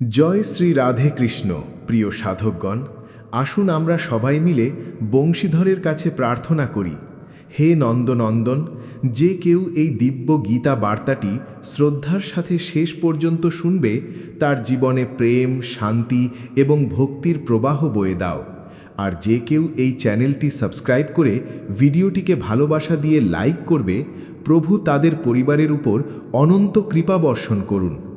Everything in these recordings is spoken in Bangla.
জয় শ্রী রাধে কৃষ্ণ, প্রিয় সাধকগণ, আসুন আমরা সবাই মিলে বংশীধরের কাছে প্রার্থনা করি। হে নন্দনন্দন, যে কেউ এই দিব্য গীতা বার্তাটি শ্রদ্ধার সাথে শেষ পর্যন্ত শুনবে, তার জীবনে প্রেম, শান্তি এবং ভক্তির প্রবাহ বয়ে দাও। আর যে কেউ এই চ্যানেলটি সাবস্ক্রাইব করে ভিডিওটিকে ভালোবাসা দিয়ে লাইক করবে, প্রভু তাদের পরিবারের উপর অনন্ত কৃপা বর্ষণ করুন।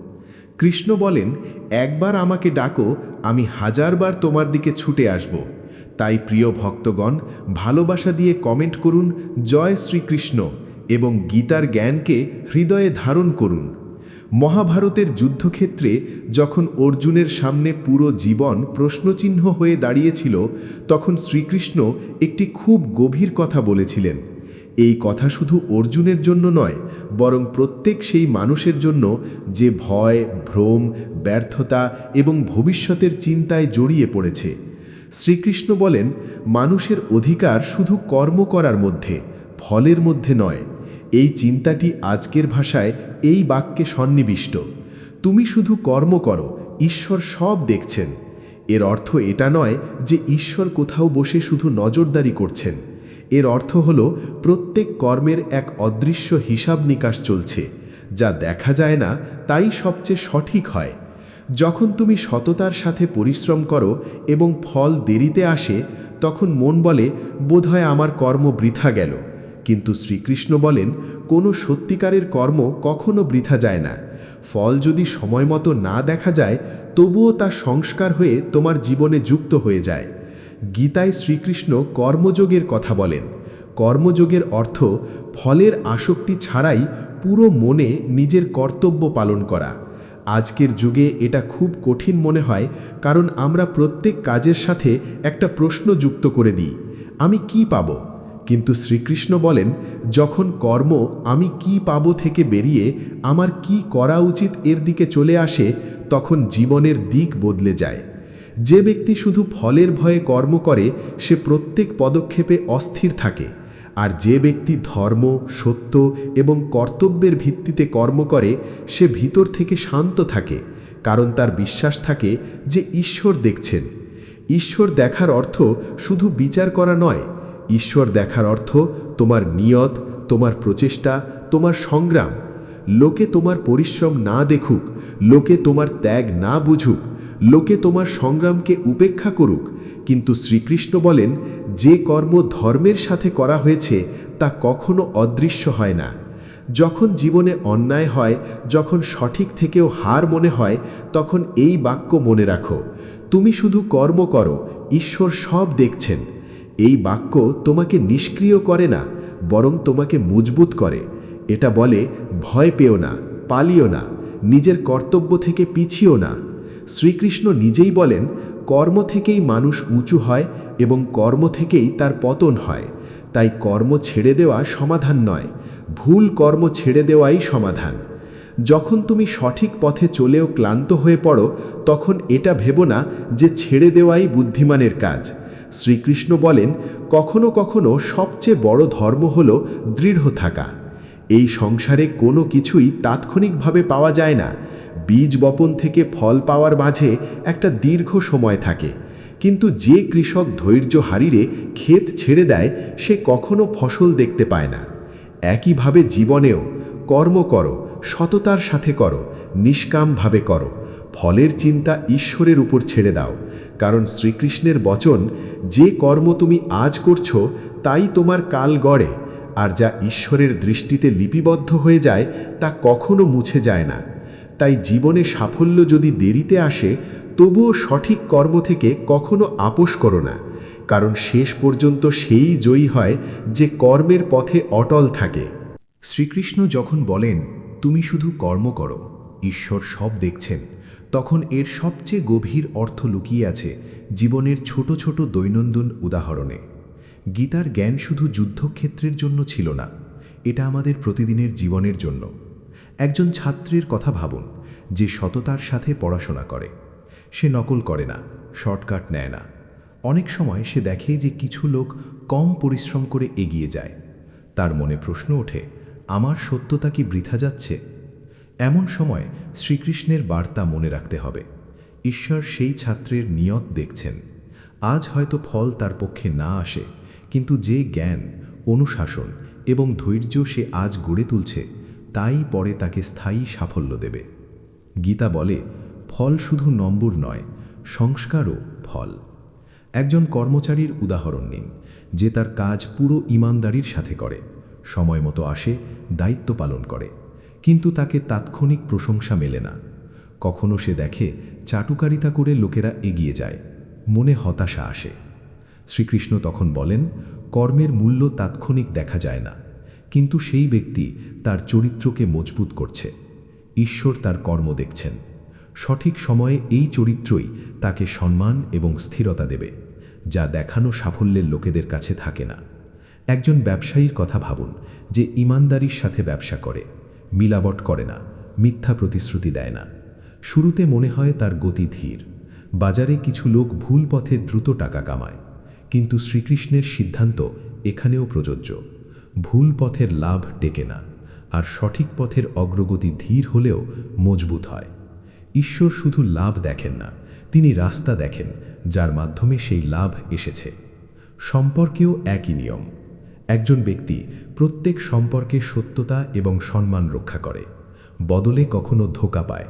কৃষ্ণ বলেন, একবার আমাকে ডাকো, আমি হাজারবার তোমার দিকে ছুটে আসব। তাই প্রিয় ভক্তগণ, ভালোবাসা দিয়ে কমেন্ট করুন, জয় শ্রীকৃষ্ণ এবং গীতার জ্ঞানকে হৃদয়ে ধারণ করুন। মহাভারতের যুদ্ধক্ষেত্রে যখন অর্জুনের সামনে পুরো জীবন প্রশ্নচিহ্ন হয়ে দাঁড়িয়েছিল, তখন শ্রীকৃষ্ণ একটি খুব গভীর কথা বলেছিলেন। এই কথা শুধু অর্জুনের জন্য নয়, বরং প্রত্যেক সেই মানুষের জন্য যে ভয়, ভ্রম, ব্যর্থতা এবং ভবিষ্যতের চিন্তায় জড়িয়ে পড়েছে। শ্রীকৃষ্ণ বলেন, মানুষের অধিকার শুধু কর্ম করার মধ্যে, ফলের মধ্যে নয়। এই চিন্তাটি আজকের ভাষায় এই বাক্যে সন্নিবিষ্ট। তুমি শুধু কর্ম করো, ঈশ্বর সব দেখছেন। এর অর্থ এটা নয় যে ঈশ্বর কোথাও বসে শুধু নজরদারি করছেন। এর অর্থ হল প্রত্যেক কর্মের এক অদৃশ্য হিসাব নিকাশ চলছে। যা দেখা যায় না, তাই সবচেয়ে সঠিক হয়। যখন তুমি সততার সাথে পরিশ্রম করো এবং ফল দেরিতে আসে, তখন মন বলে, বোধহয় আমার কর্ম বৃথা গেল। কিন্তু শ্রীকৃষ্ণ বলেন, কোনো সত্যিকারের কর্ম কখনো বৃথা যায় না। ফল যদি সময় মতো না দেখা যায়, তবুও তা সংস্কার হয়ে তোমার জীবনে যুক্ত হয়ে যায়। গীতায় শ্রীকৃষ্ণ কর্মযোগের কথা বলেন। কর্মযোগের অর্থ ফলের আসক্তি ছাড়াই পুরো মনে নিজের কর্তব্য পালন করা। আজকের যুগে এটা খুব কঠিন মনে হয়, কারণ আমরা প্রত্যেক কাজের সাথে একটা প্রশ্ন যুক্ত করে দিই, আমি কি পাব? কিন্তু শ্রীকৃষ্ণ বলেন, যখন কর্ম আমি কি পাব থেকে বেরিয়ে আমার কি করা উচিত এর দিকে চলে আসে, তখন জীবনের দিক বদলে যায়। যে ব্যক্তি শুধু ফলের ভয়ে কর্ম করে, সে প্রত্যেক পদক্ষেপে অস্থির থাকে। আর যে ব্যক্তি ধর্ম, সত্য এবং কর্তব্যের ভিত্তিতে কর্ম করে, সে ভিতর থেকে শান্ত থাকে। কারণ তার বিশ্বাস থাকে যে ঈশ্বর দেখছেন। ঈশ্বর দেখার অর্থ শুধু বিচার করা নয়। ঈশ্বর দেখার অর্থ তোমার নিয়ত, তোমার প্রচেষ্টা, তোমার সংগ্রাম। লোকে তোমার পরিশ্রম না দেখুক, লোকে তোমার ত্যাগ না বুঝুক লোকে তোমার সংগ্রামকে উপেক্ষা করুক, কিন্তু শ্রীকৃষ্ণ বলেন, যে কর্ম ধর্মের সাথে করা হয়েছে, তা কখনো অদৃশ্য হয় না। যখন জীবনে অন্যায় হয়, যখন সঠিক থেকেও হার মনে হয়, তখন এই বাক্য মনে রাখো, তুমি শুধু কর্ম করো, ঈশ্বর সব দেখছেন। এই বাক্য তোমাকে নিষ্ক্রিয় করে না, বরং তোমাকে মজবুত করে। এটা বলে, ভয় পেও না, পালিও না, নিজের কর্তব্য থেকে পিছিও না। শ্রীকৃষ্ণ নিজেই বলেন, কর্ম থেকেই মানুষ উঁচু হয় এবং কর্ম থেকেই তার পতন হয়। তাই কর্ম ছেড়ে দেওয়া সমাধান নয়, ভুল কর্ম ছেড়ে দেওয়াই সমাধান। যখন তুমি সঠিক পথে চলেও ক্লান্ত হয়ে পড়ো, তখন এটা ভেবো না যে ছেড়ে দেওয়াই বুদ্ধিমানের কাজ। শ্রীকৃষ্ণ বলেন, কখনো কখনো সবচেয়ে বড় ধর্ম হল দৃঢ় থাকা। এই সংসারে কোনো কিছুই তাৎক্ষণিকভাবে পাওয়া যায় না। বীজ বপন থেকে ফল পাওয়ার মাঝে একটা দীর্ঘ সময় থাকে। কিন্তু যে কৃষক ধৈর্য হারিয়ে ক্ষেত ছেড়ে দেয়, সে কখনো ফসল দেখতে পায় না। একইভাবে জীবনেও, কর্ম করো, সততার সাথে করো, নিষ্কামভাবে করো। ফলের চিন্তা ঈশ্বরের উপর ছেড়ে দাও। কারণ শ্রীকৃষ্ণের বচন, যে কর্ম তুমি আজ করছ, তাই তোমার কাল গড়ে। আর যা ঈশ্বরের দৃষ্টিতে লিপিবদ্ধ হয়ে যায়, তা কখনো মুছে যায় না। তাই জীবনে সাফল্য যদি দেরিতে আসে, তবুও সঠিক কর্ম থেকে কখনো আপোষ করো না, কারণ শেষ পর্যন্ত সেই জয়ী হয় যে কর্মের পথে অটল থাকে। শ্রীকৃষ্ণ যখন বলেন, তুমি শুধু কর্ম করো, ঈশ্বর সব দেখছেন, তখন এর সবচেয়ে গভীর অর্থ লুকিয়ে আছে জীবনের ছোট ছোট দৈনন্দিন উদাহরণে। গীতার জ্ঞান শুধু যুদ্ধক্ষেত্রের জন্য ছিল না, এটা আমাদের প্রতিদিনের জীবনের জন্য। একজন ছাত্রের কথা ভাবুন, যে সততার সাথে পড়াশোনা করে। সে নকল করে না, শর্টকাট নেয় না। অনেক সময় সে দেখে যে কিছু লোক কম পরিশ্রম করে এগিয়ে যায়। তার মনে প্রশ্ন ওঠে, আমার সত্যতা কি বৃথা যাচ্ছে? এমন সময় শ্রীকৃষ্ণের বার্তা মনে রাখতে হবে, ঈশ্বর সেই ছাত্রের নিয়ত দেখছেন। আজ হয়তো ফল তার পক্ষে না আসে, কিন্তু যে জ্ঞান, অনুশাসন এবং ধৈর্য সে আজ গড়ে তুলছে তাই পরে তাকে স্থায়ী সাফল্য দেবে। গীতা বলে, ফল শুধু নম্বর নয়, সংস্কারও ফল। একজন কর্মচারীর উদাহরণ নিন, যে তার কাজ পুরো ইমানদারির সাথে করে, সময় মতো আসে, দায়িত্ব পালন করে। কিন্তু তাকে তাৎক্ষণিক প্রশংসা মেলে না। কখনো সে দেখে চাটুকারিতা করে লোকেরা এগিয়ে যায়, মনে হতাশা আসে। শ্রীকৃষ্ণ তখন বলেন, কর্মের মূল্য তাৎক্ষণিক দেখা যায় না। কিন্তু সেই ব্যক্তি তার চরিত্রকে মজবুত করছে। ঈশ্বর তার কর্ম দেখছেন। সঠিক সময়ে এই চরিত্রই তাকে সম্মান এবং স্থিরতা দেবে, যা দেখানো সাফল্যের লোকেদের কাছে থাকে না। একজন ব্যবসায়ীর কথা ভাবুন, যে ইমানদারির সাথে ব্যবসা করে, মিলাবট করে না, মিথ্যা প্রতিশ্রুতি দেয় না। শুরুতে মনে হয় তার গতি ধীর। বাজারে কিছু লোক ভুল পথে দ্রুত টাকা কামায়, কিন্তু শ্রীকৃষ্ণের সিদ্ধান্ত এখানেও প্রযোজ্য। ভুল পথের লাভ টেকে না, আর সঠিক পথের অগ্রগতি ধীর হলেও মজবুত হয়। ঈশ্বর শুধু লাভ দেখেন না, তিনি রাস্তা দেখেন, যার মাধ্যমে সেই লাভ এসেছে। সম্পর্কেও একই নিয়ম। একজন ব্যক্তি প্রত্যেক সম্পর্কে সত্যতা এবং সম্মান রক্ষা করে। বদলে কখনো ধোকা পায়।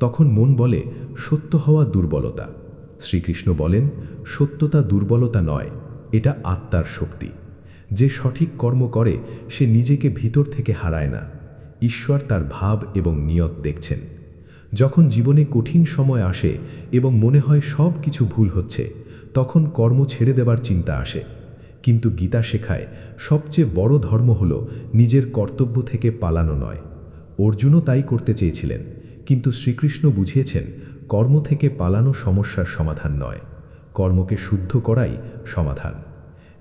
তখন মন বলে, সত্য হওয়া দুর্বলতা। শ্রীকৃষ্ণ বলেন, সত্যতা দুর্বলতা নয়, এটা আত্মার শক্তি। যে সঠিক কর্ম করে, সে নিজেকে ভিতর থেকে হারায় না। ঈশ্বর তার ভাব এবং নিয়ত দেখছেন। যখন জীবনে কঠিন সময় আসে এবং মনে হয় সব কিছু ভুল হচ্ছে, তখন কর্ম ছেড়ে দেবার চিন্তা আসে। কিন্তু গীতা শেখায়, সবচেয়ে বড় ধর্ম হল নিজের কর্তব্য থেকে পালানো নয়। অর্জুনও তাই করতে চেয়েছিলেন, কিন্তু শ্রীকৃষ্ণ বুঝিয়েছেন, কর্ম থেকে পালানো সমস্যার সমাধান নয়। কর্মকে শুদ্ধ করাই সমাধান।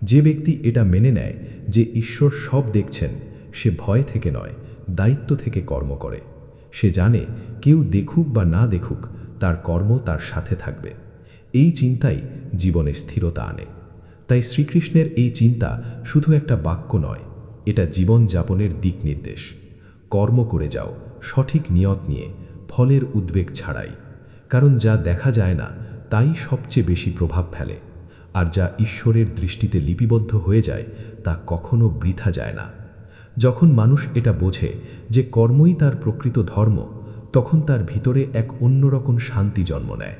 যে ব্যক্তি এটা মেনে নেয় যে ঈশ্বর সব দেখছেন, সে ভয় থেকে নয়, দায়িত্ব থেকে কর্ম করে। সে জানে কেউ দেখুক বা না দেখুক, তার কর্ম তার সাথে থাকবে। এই চিন্তাই জীবনে স্থিরতা আনে। তাই শ্রীকৃষ্ণের এই চিন্তা শুধু একটা বাক্য নয়, এটা জীবন যাপনের দিক নির্দেশ কর্ম করে যাও, সঠিক নিয়ত নিয়ে, ফলের উদ্বেগ ছাড়াই। কারণ যা দেখা যায় না, তাই সবচেয়ে বেশি প্রভাব ফেলে। আর যা ঈশ্বরের দৃষ্টিতে লিপিবদ্ধ হয়ে যায়, তা কখনো বৃথা যায় না। যখন মানুষ এটা বোঝে যে কর্মই তার প্রকৃত ধর্ম, তখন তার ভিতরে এক অন্যরকম শান্তি জন্ম নেয়।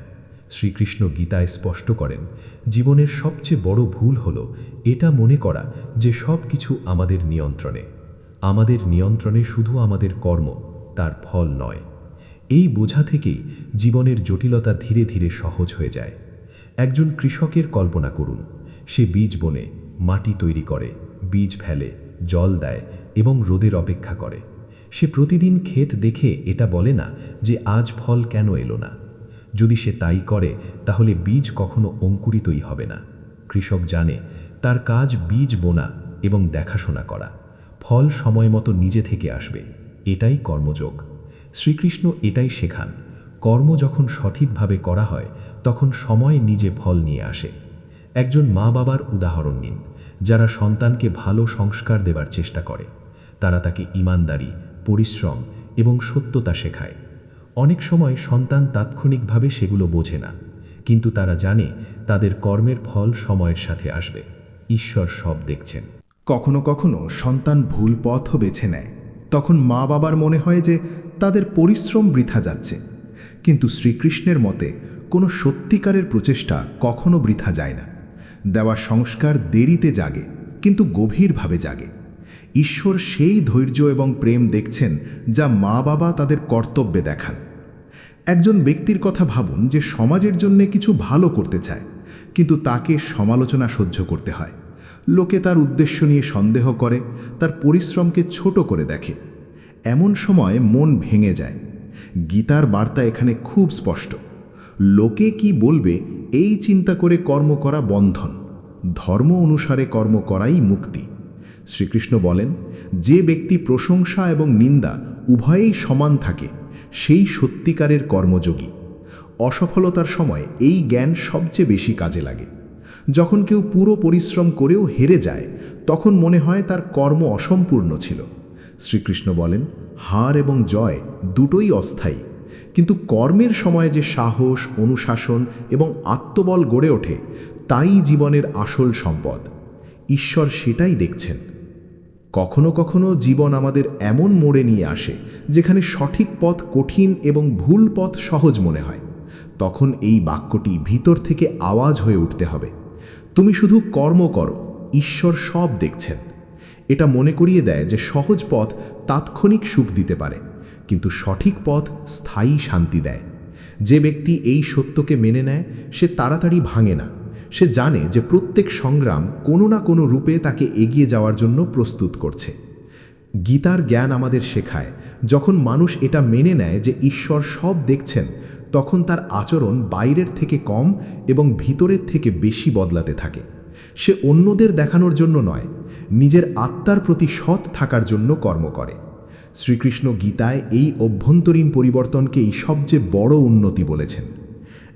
শ্রীকৃষ্ণ গীতায় স্পষ্ট করেন, জীবনের সবচেয়ে বড় ভুল হল এটা মনে করা যে সব কিছু আমাদের নিয়ন্ত্রণে। আমাদের নিয়ন্ত্রণে শুধু আমাদের কর্ম, তার ফল নয়। এই বোঝা থেকেই জীবনের জটিলতা ধীরে ধীরে সহজ হয়ে যায়। একজন কৃষকের কল্পনা করুন। সে বীজ বনে মাটি তৈরি করে, বীজ ফেলে, জল দেয় এবং রোদের অপেক্ষা করে। সে প্রতিদিন ক্ষেত দেখে এটা বলে না যে আজ ফল কেন এলো না। যদি সে তাই করে, তাহলে বীজ কখনো অঙ্কুরিতই হবে না। কৃষক জানে, তার কাজ বীজ বোনা এবং দেখাশোনা করা। ফল সময় মতো নিজে থেকে আসবে। এটাই কর্মযোগ। শ্রীকৃষ্ণ এটাই শেখান। কর্ম যখন সঠিকভাবে করা হয়, তখন সময় নিজে ফল নিয়ে আসে। একজন মা বাবার উদাহরণ নিন, যারা সন্তানকে ভালো সংস্কার দেবার চেষ্টা করে। তারা তাকে ইমানদারি, পরিশ্রম এবং সত্যতা শেখায়। অনেক সময় সন্তান তাৎক্ষণিকভাবে সেগুলো বোঝে না, কিন্তু তারা জানে তাদের কর্মের ফল সময়ের সাথে আসবে। ঈশ্বর সব দেখছেন। কখনো কখনো সন্তান ভুল পথও বেছে নেয়। তখন মা বাবার মনে হয় যে তাদের পরিশ্রম বৃথা যাচ্ছে। কিন্তু শ্রীকৃষ্ণের মতে, কোনো সত্যিকারের প্রচেষ্টা কখনো বৃথা যায় না। দেওয়া সংস্কার দেরিতে জাগে, কিন্তু গভীরভাবে জাগে। ঈশ্বর সেই ধৈর্য এবং প্রেম দেখছেন যা মা বাবা তাদের কর্তব্যে দেখান। একজন ব্যক্তির কথা ভাবুন যে সমাজের জন্য কিছু ভালো করতে চায়, কিন্তু তাকে সমালোচনা সহ্য করতে হয়। লোকে তার উদ্দেশ্য নিয়ে সন্দেহ করে, তার পরিশ্রমকে ছোট করে দেখে। এমন সময় মন ভেঙে যায়। গীতার বার্তা এখানে খুব স্পষ্ট। লোকে কি বলবে এই চিন্তা করে কর্ম করা বন্ধন। ধর্ম অনুসারে কর্ম করাই মুক্তি। শ্রীকৃষ্ণ বলেন, যে ব্যক্তি প্রশংসা এবং নিন্দা উভয়েই সমান থাকে, সেই সত্যিকারের কর্মযোগী। অসফলতার সময় এই জ্ঞান সবচেয়ে বেশি কাজে লাগে। যখন কেউ পুরো পরিশ্রম করেও হেরে যায়, তখন মনে হয় তার কর্ম অসম্পূর্ণ ছিল। শ্রীকৃষ্ণ বলেন হার এবং জয় দুটোই অস্থায়ী। কিন্তু কর্মের সময় যে সাহস, অনুশাসন এবং আত্মবল গড়ে ওঠে, তাই জীবনের আসল সম্পদ। ঈশ্বর সেটাই দেখছেন। কখনো কখনো জীবন আমাদের এমন মোড়ে নিয়ে আসে, যেখানে সঠিক পথ কঠিন এবং ভুল পথ সহজ মনে হয়। তখন এই বাক্যটি ভিতর থেকে আওয়াজ হয়ে উঠতে হবে। তুমি শুধু কর্ম করো, ঈশ্বর সব দেখছেন। এটা মনে করিয়ে দেয় যে সহজ পথ তাৎক্ষণিক সুখ দিতে পারে, কিন্তু সঠিক পথ স্থায়ী শান্তি দেয়। যে ব্যক্তি এই সত্যকে মেনে নেয়, সে তাড়াতাড়ি ভাঙে না। সে জানে যে প্রত্যেক সংগ্রাম কোনো না কোনো রূপে তাকে এগিয়ে যাওয়ার জন্য প্রস্তুত করছে। গীতার জ্ঞান আমাদের শেখায়, যখন মানুষ এটা মেনে নেয় যে ঈশ্বর সব দেখছেন, তখন তার আচরণ বাইরের থেকে কম এবং ভিতরের থেকে বেশি বদলাতে থাকে। সে অন্যদের দেখানোর জন্য নয় নিজের আত্মার প্রতি সৎ থাকার জন্য কর্ম করে। শ্রীকৃষ্ণ গীতায় এই অভ্যন্তরীণ পরিবর্তনকেই সবচেয়ে বড় উন্নতি বলেছেন।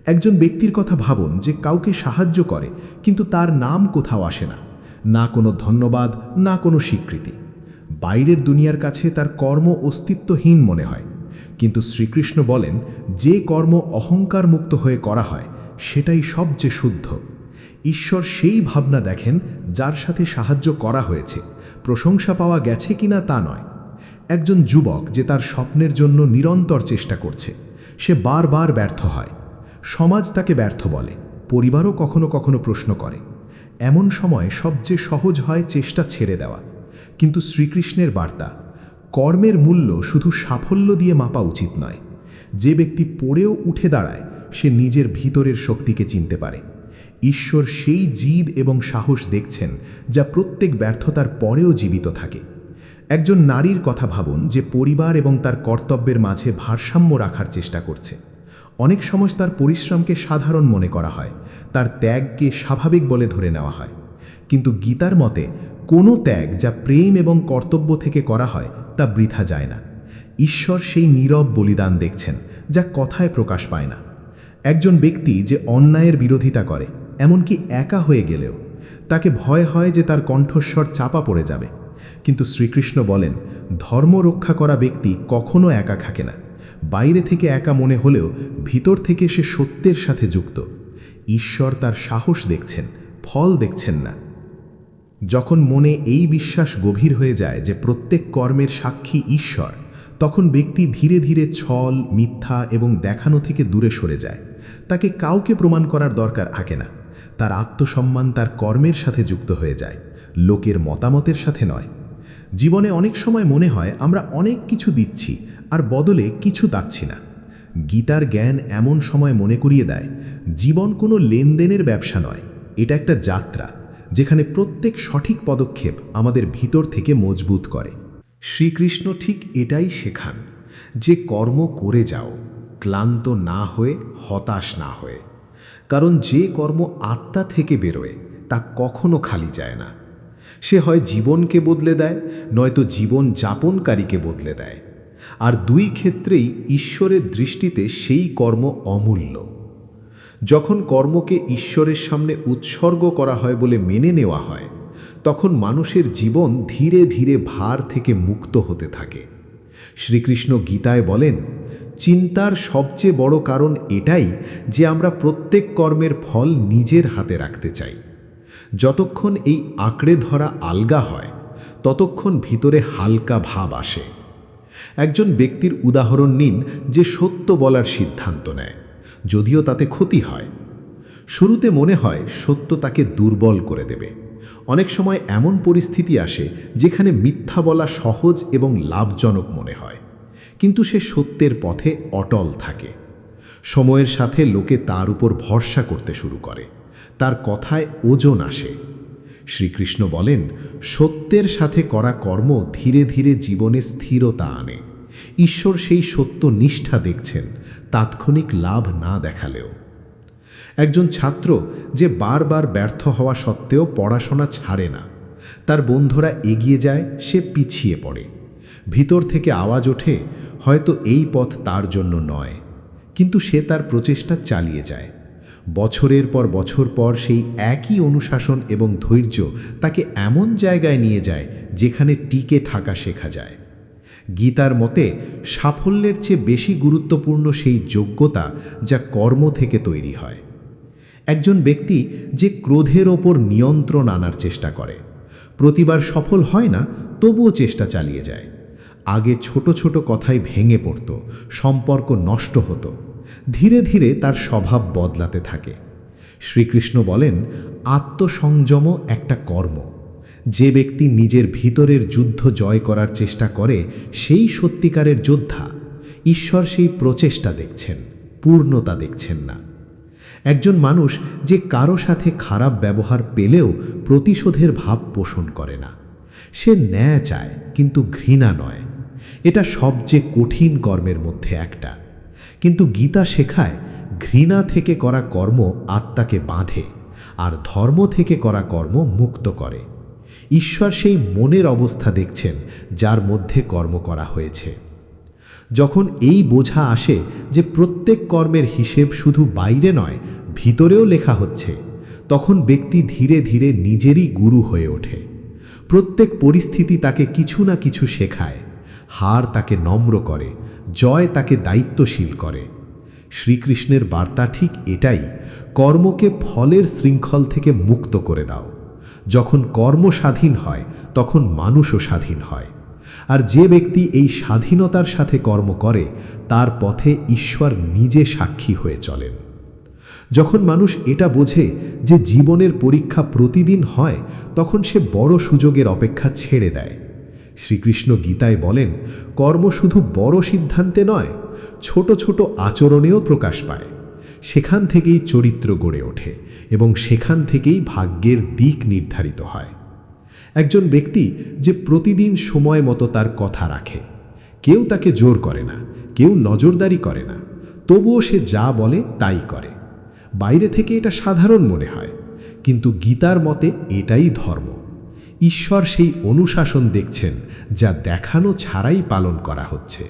একজন ব্যক্তির কথা ভাবুন যে কাউকে সাহায্য করে, কিন্তু তার নাম কোথাও আসে না না কোনো ধন্যবাদ, না কোনো স্বীকৃতি। বাইরের দুনিয়ার কাছে তার কর্ম অস্তিত্বহীন মনে হয়। কিন্তু শ্রীকৃষ্ণ বলেন, যে কর্ম অহংকার মুক্ত হয়ে করা হয়, সেটাই সবচেয়ে শুদ্ধ। ঈশ্বর সেই ভাবনা দেখেন যার সাথে সাহায্য করা হয়েছে। প্রশংসা পাওয়া গেছে কিনা তা নয়। একজন যুবক যে তার স্বপ্নের জন্য নিরন্তর চেষ্টা করছে, সে বারবার ব্যর্থ হয়। সমাজ তাকে ব্যর্থ বলে, পরিবারও কখনো কখনো প্রশ্ন করে। এমন সময় সবচেয়ে সহজ হয় চেষ্টা ছেড়ে দেওয়া। কিন্তু শ্রীকৃষ্ণের বার্তা, কর্মের মূল্য শুধু সাফল্য দিয়ে মাপা উচিত নয়। যে ব্যক্তি পড়েও উঠে দাঁড়ায়, সে নিজের ভিতরের শক্তিকে চিনতে পারে। ঈশ্বর সেই জিদ এবং সাহস দেখছেন যা প্রত্যেক ব্যর্থতার পরেও জীবিত থাকে। একজন নারীর কথা ভাবুন যে পরিবার এবং তার কর্তব্যের মাঝে ভারসাম্য রাখার চেষ্টা করছে। অনেক সময় তার পরিশ্রমকে সাধারণ মনে করা হয়, তার ত্যাগকে স্বাভাবিক বলে ধরে নেওয়া হয়। কিন্তু গীতার মতে, কোনো ত্যাগ যা প্রেম এবং কর্তব্য থেকে করা হয় তা বৃথা যায় না। ঈশ্বর সেই নীরব বলিদান দেখছেন, যা কথায় প্রকাশ পায় না। একজন ব্যক্তি যে অন্যায়ের বিরোধিতা করে এমনকি একা হয়ে গেলেও, তাকে ভয় হয় যে তার কণ্ঠস্বর চাপা পড়ে যাবে। কিন্তু শ্রীকৃষ্ণ বলেন, ধর্ম রক্ষা করা ব্যক্তি কখনো একা থাকে না। বাইরে থেকে একা মনে হলেও ভিতর থেকে সে সত্যের সাথে যুক্ত। ঈশ্বর তার সাহস দেখছেন, ফল দেখছেন না। যখন মনে এই বিশ্বাস গভীর হয়ে যায় যে প্রত্যেক কর্মের সাক্ষী ঈশ্বর, তখন ব্যক্তি ধীরে ধীরে ছল, মিথ্যা এবং দেখানো থেকে দূরে সরে যায়। তাকে কাউকে প্রমাণ করার দরকার থাকে না। তার আত্মসম্মান তার কর্মের সাথে যুক্ত হয়ে যায়, লোকের মতামতের সাথে নয়। জীবনে অনেক সময় মনে হয় আমরা অনেক কিছু দিচ্ছি আর বদলে কিছু দাচ্ছি না। গীতার জ্ঞান এমন সময় মনে করিয়ে দেয়, জীবন কোনো লেনদেনের ব্যবসা নয়, এটা একটা যাত্রা, যেখানে প্রত্যেক সঠিক পদক্ষেপ আমাদের ভিতর থেকে মজবুত করে। শ্রীকৃষ্ণ ঠিক এটাই শেখান, যে কর্ম করে যাও, ক্লান্ত না হয়ে, হতাশ না হয়ে। কারণ যে কর্ম আত্মা থেকে বেরোয়, তা কখনো খালি যায় না। সে হয় জীবনকে বদলে দেয়, নয়তো জীবন যাপনকারীকে বদলে দেয়। আর দুই ক্ষেত্রেই ঈশ্বরের দৃষ্টিতে সেই কর্ম অমূল্য। যখন কর্মকে ঈশ্বরের সামনে উৎসর্গ করা হয় বলে মেনে নেওয়া হয়, তখন মানুষের জীবন ধীরে ধীরে ভার থেকে মুক্ত হতে থাকে। শ্রীকৃষ্ণ গীতায় বলেন চিন্তার সবচেয়ে বড় কারণ এটাই যে আমরা প্রত্যেক কর্মের ফল নিজের হাতে রাখতে চাই। যতক্ষণ এই আঁকড়ে ধরা আলগা হয়, ততক্ষণ ভিতরে হালকা ভাব আসে। একজন ব্যক্তির উদাহরণ নিন যে সত্য বলার সিদ্ধান্ত নেয়, যদিও তাতে ক্ষতি হয়। শুরুতে মনে হয় সত্য তাকে দুর্বল করে দেবে। অনেক সময় এমন পরিস্থিতি আসে যেখানে মিথ্যা বলা সহজ এবং লাভজনক মনে হয়। কিন্তু সে সত্যের পথে অটল থাকে। সময়ের সাথে লোকে তার উপর ভরসা করতে শুরু করে। তার কথায় ওজন আসে। শ্রীকৃষ্ণ বলেন, সত্যের সাথে করা কর্ম ধীরে ধীরে জীবনে স্থিরতা আনে। ঈশ্বর সেই সত্য নিষ্ঠা দেখছেন, তাৎক্ষণিক লাভ না দেখালেও। একজন ছাত্র যে বারবার ব্যর্থ হওয়া সত্ত্বেও পড়াশোনা ছাড়ে না, তার বন্ধুরা এগিয়ে যায়, সে পিছিয়ে পড়ে। ভিতর থেকে আওয়াজ ওঠে, হয়তো এই পথ তার জন্য নয়। কিন্তু সে তার প্রচেষ্টা চালিয়ে যায়। বছরের পর বছর পর সেই একই অনুশাসন এবং ধৈর্য তাকে এমন জায়গায় নিয়ে যায়, যেখানে টিকে থাকা শেখা যায়। গীতার মতে, সাফল্যের চেয়ে বেশি গুরুত্বপূর্ণ সেই যোগ্যতা যা কর্ম থেকে তৈরি হয়। একজন ব্যক্তি যে ক্রোধের ওপর নিয়ন্ত্রণ আনার চেষ্টা করে, প্রতিবার সফল হয় না, তবুও চেষ্টা চালিয়ে যায়। আগে ছোট ছোট কথায় ভেঙে পড়ত, সম্পর্ক নষ্ট হতো। ধীরে ধীরে তার স্বভাব বদলাতে থাকে। শ্রীকৃষ্ণ বলেন, আত্মসংযম একটা কর্ম। যে ব্যক্তি নিজের ভিতরের যুদ্ধ জয় করার চেষ্টা করে, সেই সত্যিকারের যোদ্ধা। ঈশ্বর সেই প্রচেষ্টা দেখছেন, পূর্ণতা দেখছেন না। একজন মানুষ যে কারও সাথে খারাপ ব্যবহার পেলেও প্রতিশোধের ভাব পোষণ করে না। সে ন্যায় চায়, কিন্তু ঘৃণা নয়। এটা সবচেয়ে কঠিন কর্মের মধ্যে একটা। কিন্তু গীতা শেখায়, ঘৃণা থেকে করা কর্ম আত্মাকে বাঁধে, আর ধর্ম থেকে করা কর্ম মুক্ত করে। ঈশ্বর সেই মনের অবস্থা দেখছেন, যার মধ্যে কর্ম করা হয়েছে। যখন এই বোঝা আসে যে প্রত্যেক কর্মের হিসেব শুধু বাইরে নয়, ভিতরেও লেখা হচ্ছে, তখন ব্যক্তি ধীরে ধীরে নিজেরই গুরু হয়ে ওঠে। প্রত্যেক পরিস্থিতি তাকে কিছু না কিছু শেখায়। হার তাকে নম্র করে, জয় তাকে দায়িত্বশীল করে। শ্রীকৃষ্ণের বার্তা ঠিক এটাই, কর্মকে ফলের শৃঙ্খল থেকে মুক্ত করে দাও। যখন কর্ম স্বাধীন হয়, তখন মানুষও স্বাধীন হয়। আর যে ব্যক্তি এই স্বাধীনতার সাথে কর্ম করে, তার পথে ঈশ্বর নিজে সাক্ষী হয়ে চলেন। যখন মানুষ এটা বোঝে যে জীবনের পরীক্ষা প্রতিদিন হয়, তখন সে বড় সুযোগের অপেক্ষা ছেড়ে দেয়। শ্রীকৃষ্ণ গীতায় বলেন, কর্ম শুধু বড় সিদ্ধান্তে নয়, ছোট ছোট আচরণেও প্রকাশ পায়। সেখান থেকেই চরিত্র গড়ে ওঠে এবং সেখান থেকেই ভাগ্যের দিক নির্ধারিত হয়। একজন ব্যক্তি যে প্রতিদিন সময় মতো তার কথা রাখে, কেউ তাকে জোর করে না, কেউ নজরদারি করে না, তবুও সে যা বলে তাই করে। বাইরে থেকে এটা সাধারণ মনে হয়, কিন্তু গীতার মতে এটাই ধর্ম। ঈশ্বর সেই অনুশাসন দেখছেন, যা দেখানো ছাড়াই পালন করা হচ্ছে।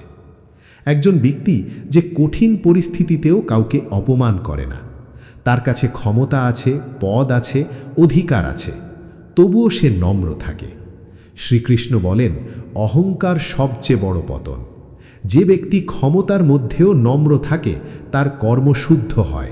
একজন ব্যক্তি যে কঠিন পরিস্থিতিতেও কাউকে অপমান করে না। তার কাছে ক্ষমতা আছে, পদ আছে, অধিকার আছে, তবুও সে নম্র থাকে। শ্রীকৃষ্ণ বলেন, অহংকার সবচেয়ে বড় পতন। যে ব্যক্তি ক্ষমতার মধ্যেও নম্র থাকে, তার কর্ম শুদ্ধ হয়।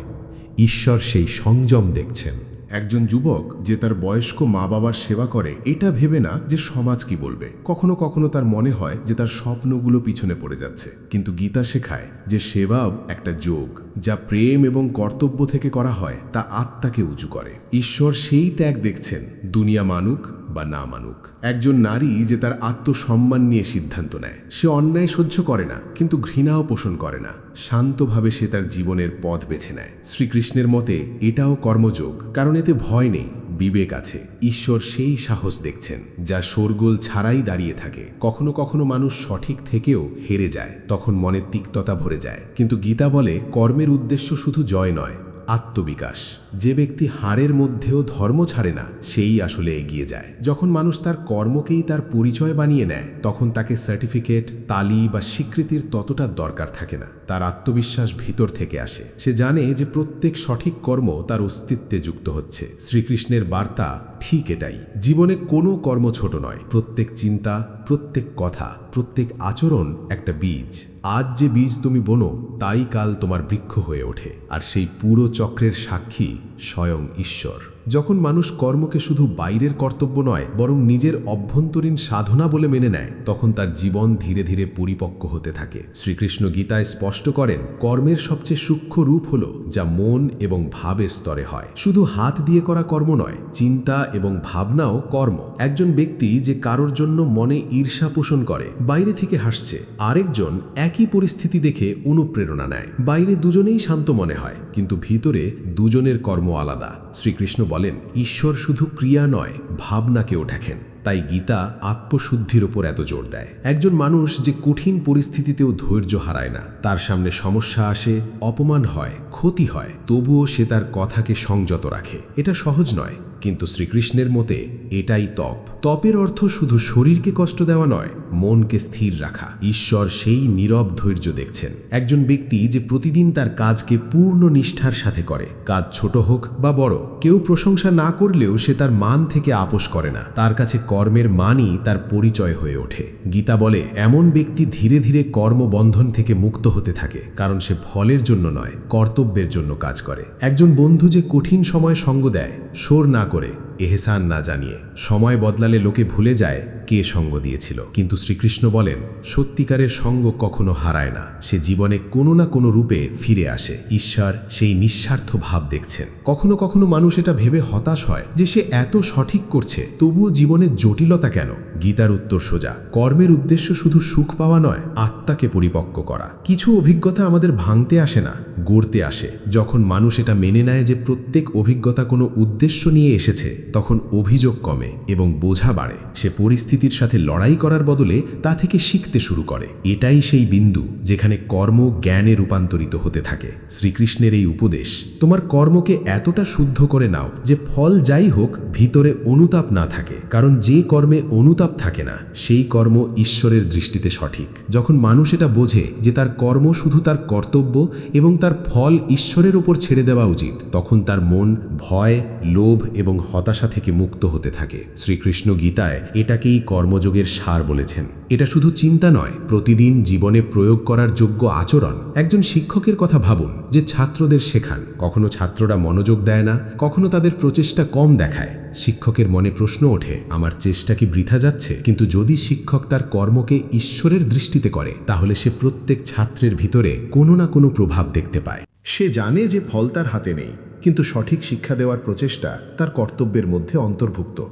ঈশ্বর সেই সংযম দেখছেন। একজন যুবক যে তার বয়স্ক মা বাবার সেবা করে, এটা ভেবে না যে সমাজ কি বলবে। কখনো কখনো তার মনে হয় যে তার স্বপ্নগুলো পিছনে পড়ে যাচ্ছে। কিন্তু গীতা শেখায় যে সেবাও একটা যোগ, যা প্রেম এবং কর্তব্য থেকে করা হয়, তা আত্মাকে উঁচু করে। ঈশ্বর সেই ত্যাগ দেখছেন। দুনিয়া মানুক বা না মানুক। একজন নারী যে তার আত্মসম্মান নিয়ে সিদ্ধান্ত নেয়, সে অন্যায় সহ্য করে না, কিন্তু ঘৃণাও পোষণ করে না। শান্তভাবে সে তার জীবনের পথ বেছে নেয়। শ্রীকৃষ্ণের মতে, এটাও কর্মযোগ, কারণ এতে ভয় নেই, বিবেক আছে। ঈশ্বর সেই সাহস দেখছেন, যা শোরগোল ছাড়াই দাঁড়িয়ে থাকে। কখনো কখনো মানুষ সঠিক থেকেও হেরে যায়, তখন মনে তিক্ততা ভরে যায়। কিন্তু গীতা বলে, কর্মের উদ্দেশ্য শুধু জয় নয় আত্মবিকাশ। যে ব্যক্তি হারের মধ্যেও ধর্ম ছাড়ে না, সেই আসলে এগিয়ে যায়। যখন মানুষ তার কর্মকেই তার পরিচয় বানিয়ে নেয়, তখন তাকে সার্টিফিকেট তালি বা স্বীকৃতির ততটা দরকার থাকে না। তার আত্মবিশ্বাস ভিতর থেকে আসে। সে জানে যে প্রত্যেক সঠিক কর্ম তার অস্তিত্বে যুক্ত হচ্ছে। শ্রীকৃষ্ণের বার্তা ঠিক এটাই। জীবনে কোনো কর্ম ছোট নয়। প্রত্যেক চিন্তা, প্রত্যেক কথা, প্রত্যেক আচরণ একটা বীজ। আজ যে বীজ তুমি বোনো, তাই কাল তোমার বৃক্ষ হয়ে ওঠে। আর সেই পুরো চক্রের সাক্ষী স্বয়ং ঈশ্বর। যখন মানুষ কর্মকে শুধু বাইরের কর্তব্য নয়, বরং নিজের অভ্যন্তরীণ সাধনা বলে মেনে নেয়, তখন তার জীবন ধীরে ধীরে পরিপক্ক হতে থাকে। শ্রীকৃষ্ণ গীতায় স্পষ্ট করেন, কর্মের সবচেয়ে সূক্ষ্ম রূপ হল যা মন এবং ভাবের স্তরে হয়। শুধু হাত দিয়ে করা কর্ম নয়, চিন্তা এবং ভাবনাও কর্ম। একজন ব্যক্তি যে কারোর জন্য মনে ঈর্ষা পোষণ করে, বাইরে থেকে হাসছে, আরেকজন একই পরিস্থিতি দেখে অনুপ্রেরণা নেয়। বাইরে দুজনেই শান্ত মনে হয়, কিন্তু ভিতরে দুজনের কর্ম আলাদা। শ্রীকৃষ্ণ বলেন, ঈশ্বর শুধু ক্রিয়া নয়, ভাবনাকেও ঠেকেন তাই গীতা আত্মশুদ্ধির ওপর এত জোর দেয়। একজন মানুষ যে কঠিন পরিস্থিতিতেও ধৈর্য হারায় না, তার সামনে সমস্যা আসে, অপমান হয়, ক্ষতি হয়, তবুও সে তার কথাকে সংযত রাখে। এটা সহজ নয়। কিন্তু শ্রীকৃষ্ণের মতে এটাই তপ। তপের অর্থ শুধু শরীরকে কষ্ট দেওয়া নয়, মনকে স্থির রাখা। ঈশ্বর সেই নীরব ধৈর্য দেখছেন। একজন ব্যক্তি যে প্রতিদিন তার কাজকে পূর্ণ নিষ্ঠার সাথে করে, কাজ ছোট হোক বা বড়, কেউ প্রশংসা না করলেও সে তার মান থেকে আপোষ করে না। তার কাছে কর্মের মানই তার পরিচয় হয়ে ওঠে। গীতা বলে, এমন ব্যক্তি ধীরে ধীরে কর্মবন্ধন থেকে মুক্ত হতে থাকে, কারণ সে ফলের জন্য নয়, কর্তব্যের জন্য কাজ করে। একজন বন্ধু যে কঠিন সময় সঙ্গ দেয়, সোর না করে। এহসান না জানিয়ে। সময় বদলালে লোকে ভুলে যায় কে সঙ্গ দিয়েছিল। কিন্তু শ্রীকৃষ্ণ বলেন, সত্যিকারের সঙ্গ কখনো হারায় না। সে জীবনে কোনো না কোনো রূপে ফিরে আসে। ঈশ্বর সেই নিঃস্বার্থ ভাব দেখছেন। কখনো কখনো মানুষ এটা ভেবে হতাশ হয় যে সে এত সঠিক করছে। তবুও জীবনের জটিলতা কেন? গীতার উত্তর সোজা। কর্মের উদ্দেশ্য শুধু সুখ পাওয়া নয়, আত্মাকে পরিপক্ক করা। কিছু অভিজ্ঞতা আমাদের ভাঙতে আসে না, গড়তে আসে। যখন মানুষ এটা মেনে নেয় যে প্রত্যেক অভিজ্ঞতা কোনো উদ্দেশ্য নিয়ে এসেছে তখন অভিযোগ কমে এবং বোঝা বাড়ে। সে পরিস্থিতির সাথে লড়াই করার বদলে তা থেকে শিখতে শুরু করে। এটাই সেই বিন্দু যেখানে কর্ম জ্ঞানে রূপান্তরিত হতে থাকে। শ্রীকৃষ্ণের এই উপদেশ, তোমার কর্মকে এতটা শুদ্ধ করে নাও যে ফল যাই হোক ভিতরে অনুতাপ না থাকে। কারণ যে কর্মে অনুতাপ থাকে না, সেই কর্ম ঈশ্বরের দৃষ্টিতে সঠিক। যখন মানুষ এটা বোঝে যে তার কর্ম শুধু তার কর্তব্য এবং তার ফল ঈশ্বরের ওপর ছেড়ে দেওয়া উচিত, তখন তার মন ভয়, লোভ এবং হতাশা থেকে মুক্ত হতে থাকে। শ্রীকৃষ্ণ গীতায় এটাকেই কর্মযোগের সার বলেছেন। এটা শুধু চিন্তা নয়, প্রতিদিন জীবনে প্রয়োগ করার যোগ্য আচরণ। একজন শিক্ষকের কথা ভাবুন যে ছাত্রদের শেখান। কখনো ছাত্ররা মনোযোগ দেয় না, কখনো তাদের প্রচেষ্টা কম দেখায়। শিক্ষকের মনে প্রশ্ন ওঠে, আমার চেষ্টা কি বৃথা যাচ্ছে? কিন্তু যদি শিক্ষক তার কর্মকে ঈশ্বরের দৃষ্টিতে করে, তাহলে সে প্রত্যেক ছাত্রের ভিতরে কোনো না কোনো প্রভাব দেখতে পায়। সে জানে যে ফল তার হাতে নেই। কিন্তু সঠিক শিক্ষা দেওয়ার প্রচেষ্টা তার কর্তব্যের মধ্যে অন্তর্ভুক্ত।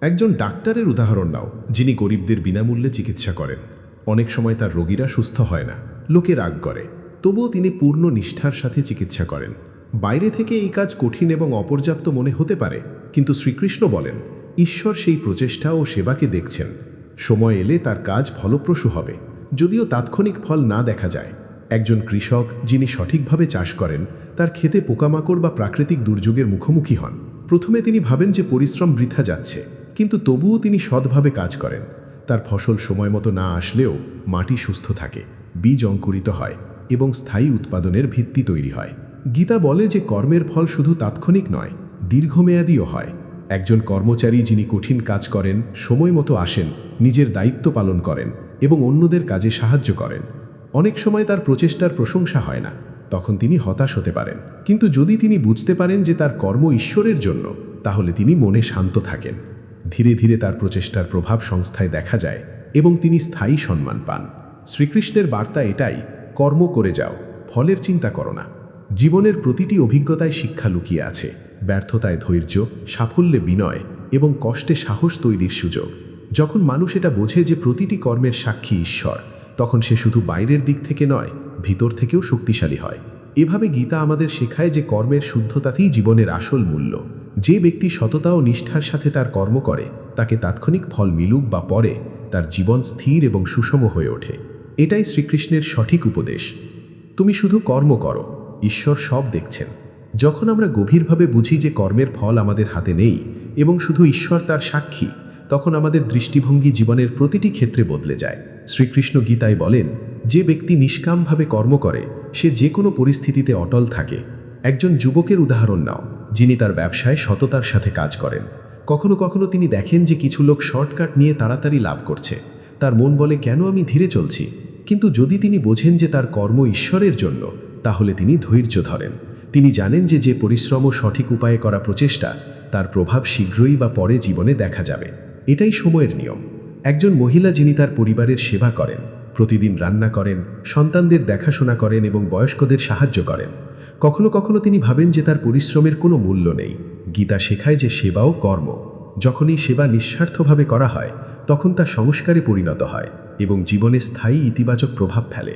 একজন ডাক্তারের উদাহরণ নাও, যিনি গরিবদের বিনামূল্যে চিকিৎসা করেন। অনেক সময় তার রোগীরা সুস্থ হয় না, লোকে রাগ করে। তবুও তিনি পূর্ণ নিষ্ঠার সাথে চিকিৎসা করেন। বাইরে থেকে এই কাজ কঠিন এবং অপর্যাপ্ত মনে হতে পারে, কিন্তু শ্রীকৃষ্ণ বলেন, ঈশ্বর সেই প্রচেষ্টা ও সেবাকে দেখছেন। সময় এলে তার কাজ ফলপ্রসূ হবে। যদিও তাৎক্ষণিক ফল না দেখা যায় একজন কৃষক যিনি সঠিকভাবে চাষ করেন, তার খেতে পোকামাকড় বা প্রাকৃতিক দুর্যোগের মুখোমুখি হন। প্রথমে তিনি ভাবেন যে পরিশ্রম বৃথা যাচ্ছে, কিন্তু তবুও তিনি সৎভাবে কাজ করেন। তার ফসল সময় মতো না আসলেও মাটি সুস্থ থাকে, বীজ অঙ্কুরিত হয় এবং স্থায়ী উৎপাদনের ভিত্তি তৈরি হয়। গীতা বলে যে কর্মের ফল শুধু তাৎক্ষণিক নয়, দীর্ঘমেয়াদীও হয়। একজন কর্মচারী যিনি কঠিন কাজ করেন সময় মতো আসেন, নিজের দায়িত্ব পালন করেন এবং অন্যদের কাজে সাহায্য করেন। অনেক সময় তার প্রচেষ্টার প্রশংসা হয় না, তখন তিনি হতাশ হতে পারেন। কিন্তু যদি তিনি বুঝতে পারেন যে তার কর্ম ঈশ্বরের জন্য, তাহলে তিনি মনে শান্ত থাকেন। ধীরে ধীরে তার প্রচেষ্টার প্রভাব সংস্থায় দেখা যায় এবং তিনি স্থায়ী সম্মান পান। শ্রীকৃষ্ণের বার্তা এটাই, কর্ম করে যাও, ফলের চিন্তা করো না। জীবনের প্রতিটি অভিজ্ঞতায় শিক্ষা লুকিয়ে আছে, ব্যর্থতায় ধৈর্য, সাফল্যে বিনয় এবং কষ্টে সাহস তৈরির সুযোগ। যখন মানুষ এটা বোঝে যে প্রতিটি কর্মের সাক্ষী ঈশ্বর তখন সে শুধু বাইরের দিক থেকে নয়, ভিতর থেকেও শক্তিশালী হয়। এভাবে গীতা আমাদের শেখায় যে কর্মের শুদ্ধতাতেই জীবনের আসল মূল্য। যে ব্যক্তি সততা ও নিষ্ঠার সাথে তার কর্ম করে, তাকে তাৎক্ষণিক ফল মিলুক বা পরে তার জীবন স্থির এবং সুষম হয়ে ওঠে। এটাই শ্রীকৃষ্ণের সঠিক উপদেশ। তুমি শুধু কর্ম করো, ঈশ্বর সব দেখছেন। যখন আমরা গভীরভাবে বুঝি যে কর্মের ফল আমাদের হাতে নেই এবং শুধু ঈশ্বর তার সাক্ষী, তখন আমাদের দৃষ্টিভঙ্গি জীবনের প্রতিটি ক্ষেত্রে বদলে যায়। শ্রীকৃষ্ণ গীতায় বলেন, যে ব্যক্তি নিষ্কামভাবে কর্ম করে, সে যে কোনো পরিস্থিতিতে অটল থাকে। একজন যুবকের উদাহরণ নাও, যিনি তার ব্যবসায় সততার সাথে কাজ করেন। কখনো কখনো তিনি দেখেন যে কিছু লোক শর্টকাট নিয়ে তাড়াতাড়ি লাভ করছে। তার মন বলে, কেন আমি ধীরে চলছি? কিন্তু যদি তিনি বোঝেন যে তার কর্ম ঈশ্বরের জন্য, তাহলে তিনি ধৈর্য ধরেন। তিনি জানেন যে যে পরিশ্রম সঠিক উপায়ে করা প্রচেষ্টা, তার প্রভাব শীঘ্রই বা পরে জীবনে দেখা যাবে। এটাই সময়ের নিয়ম। একজন মহিলা যিনি তার পরিবারের সেবা করেন, প্রতিদিন রান্না করেন, সন্তানদের দেখাশোনা করেন এবং বয়স্কদের সাহায্য করেন। কখনো কখনো তিনি ভাবেন যে তার পরিশ্রমের কোনো মূল্য নেই। গীতা শেখায় যে সেবাও কর্ম। যখনই সেবা নিঃস্বার্থভাবে করা হয়, তখন তা সংস্কারে পরিণত হয় এবং জীবনে স্থায়ী ইতিবাচক প্রভাব ফেলে।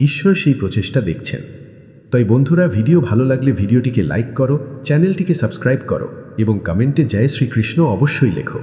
ঈশ্বর সেই প্রচেষ্টা দেখছেন। তাই বন্ধুরা, ভিডিও ভালো লাগলে ভিডিওটিকে লাইক করো, চ্যানেলটিকে সাবস্ক্রাইব করো এবং কমেন্টে জয় শ্রীকৃষ্ণ অবশ্যই লেখো।